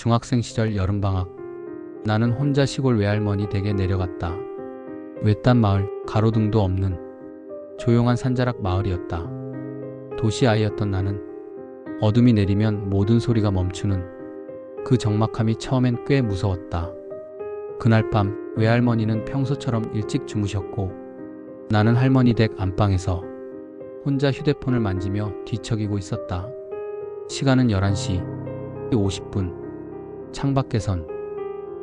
중학생 시절 여름방학. 나는 혼자 시골 외할머니 댁에 내려갔다. 외딴 마을, 가로등도 없는 조용한 산자락 마을이었다. 도시 아이였던 나는 어둠이 내리면 모든 소리가 멈추는 그 적막함이 처음엔 꽤 무서웠다. 그날 밤 외할머니는 평소처럼 일찍 주무셨고 나는 할머니 댁 안방에서 혼자 휴대폰을 만지며 뒤척이고 있었다. 시간은 11시 50분. 창밖에선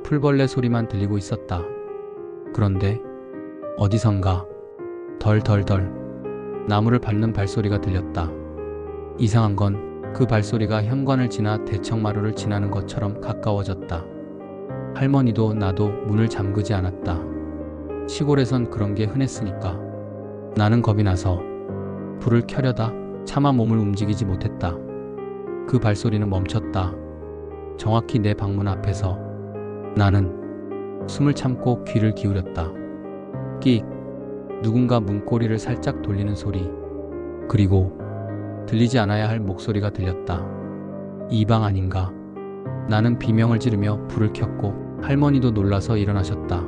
풀벌레 소리만 들리고 있었다. 그런데 어디선가 덜덜덜 나무를 밟는 발소리가 들렸다. 이상한 건 그 발소리가 현관을 지나 대청마루를 지나는 것처럼 가까워졌다. 할머니도 나도 문을 잠그지 않았다. 시골에선 그런 게 흔했으니까. 나는 겁이 나서 불을 켜려다 차마 몸을 움직이지 못했다. 그 발소리는 멈췄다. 정확히 내 방문 앞에서 나는 숨을 참고 귀를 기울였다. 끽 누군가 문고리를 살짝 돌리는 소리 그리고 들리지 않아야 할 목소리가 들렸다. 이 방 아닌가? 나는 비명을 지르며 불을 켰고 할머니도 놀라서 일어나셨다.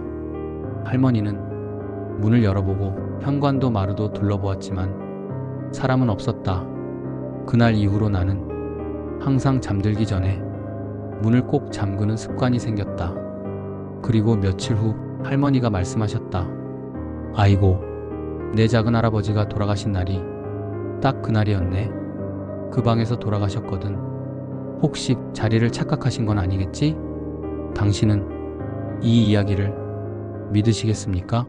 할머니는 문을 열어보고 현관도 마루도 둘러보았지만 사람은 없었다. 그날 이후로 나는 항상 잠들기 전에 문을 꼭 잠그는 습관이 생겼다. 그리고 며칠 후 할머니가 말씀하셨다. 아이고, 내 작은 할아버지가 돌아가신 날이 딱 그날이었네. 그 방에서 돌아가셨거든. 혹시 자리를 착각하신 건 아니겠지? 당신은 이 이야기를 믿으시겠습니까?